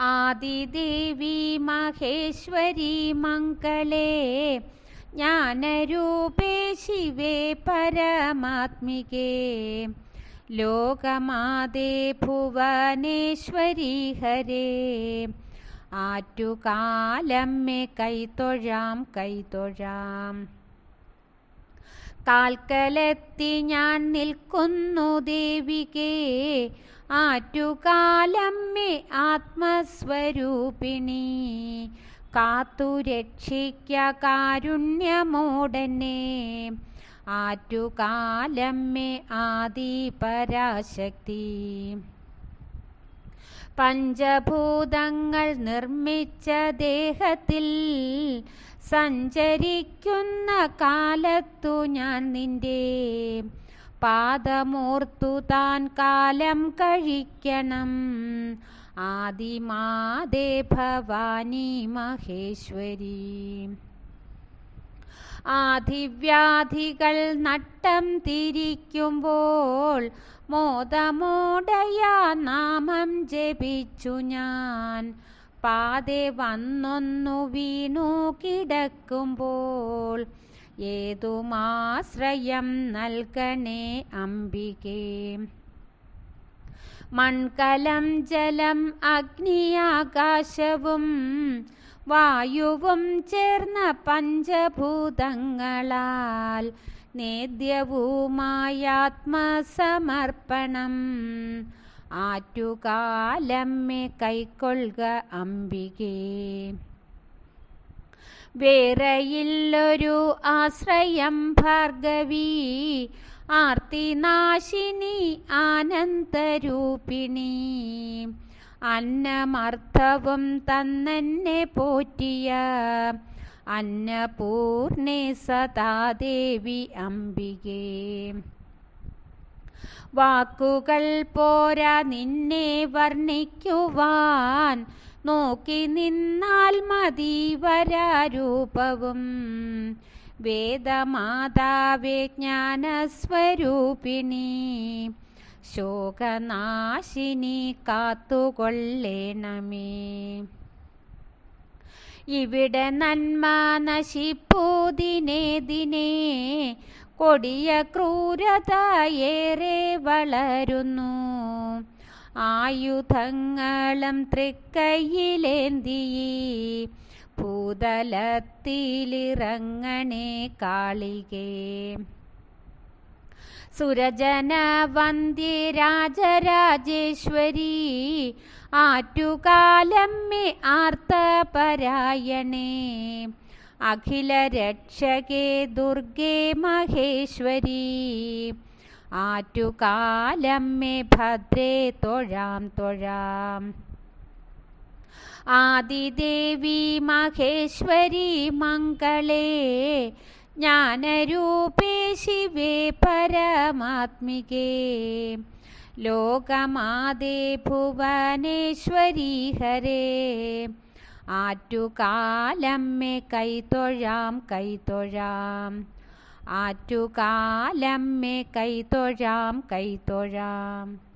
ആദിദേവി മഹേശ്വരി മംഗളേ. ജ്ഞാനരൂപേ ശിവേ പരമാത്മികേ. ലോകമാതേ ഭുവനേശ്വരി ഹരേ. ആറ്റുകാലം മേ കൈത്തൊഴാം കൈത്തൊഴാം കാൽക്കലെത്തി ഞാൻ നിൽക്കുന്നു ദേവികേ. ആറ്റുകാലമ്മേ ആത്മസ്വരൂപിണി. കാത്തുരക്ഷിക്ക കാരുണ്യമോടനെ. ആറ്റുകാലമ്മേ ആദിപരാശക്തി. പഞ്ചഭൂതങ്ങൾ നിർമ്മിച്ച ദേഹത്തിൽ സഞ്ചരിക്കുന്ന കാലത്തു ഞാൻ നിന്റെ പാദമോർത്തു താൻ കാലം കഴിക്കണം. ആദിമാദേ ഭവാനി മഹേശ്വരി. ആദിവ്യാധികൾ നട്ടം തിരിക്കുമ്പോൾ മോദമോടയ നാമം ജപിച്ചു ഞാൻ. പാതെ വന്നൊന്നു വീണു കിടക്കുമ്പോൾ ഏതുമാശ്രയം നൽകണേ അംബികേ. മൺകലം ജലം അഗ്നിയാകാശവും വായുവും ചേർന്ന പഞ്ചഭൂതങ്ങളാൽ നേദ്യവുമായാത്മസമർപ്പണം ആറ്റുകാലമ്മെ കൈക്കൊള്ളുക അംബികേ. വേറെയില്ലൊരു ആശ്രയം ഭാർഗവി ആർത്തിനാശിനി ആനന്ദരൂപിണി. അന്നമർത്ഥവും തന്നെന്നെ പോറ്റിയ അന്നപൂർണേ സദാദേവി അംബികേ. വാക്കുകൾ പോരാ നിന്നെ വർണിക്കുവാൻ. നോക്കി നിന്നാൽ മതി വരാരൂപവും. വേദമാതാവേ ജ്ഞാനസ്വരൂപിണി ശോകനാശിനി കാത്തുകൊള്ളേണമേ. ഇവിടെ നന്മ നശിപ്പൂതിനെ ദിനേ. കൊടിയ ക്രൂരതയേറെ വളരുന്നു. ആയുധങ്ങളും തൃക്കൈയിലേന്തി ഭൂതലത്തിലിറങ്ങണേ കാളികേ. സുരജന വന്ദ്യ രാജരാജേശ്വരി ആറ്റുകാലമ്മേ ആർത്തപരായണേ. അഖില രക്ഷകേ ദുർഗേ മഹേശ്വരി. ആറ്റുകാലമ്മേ ഭദ്രേ തൊഴാം തൊഴാം. ആദിദേവി മഹേശ്വരി മംഗളേ ജ്ഞാനരൂപേ ശിവേ പരമാത്മികേ. ലോകമാതേ ഭുവനേശ്വരി ഹരേ. ആറ്റുകാലമ്മേ കൈതൊഴാം കൈതൊഴാം. ആറ്റുകാലമ്മേ കൈതൊഴാം കൈതൊഴാം.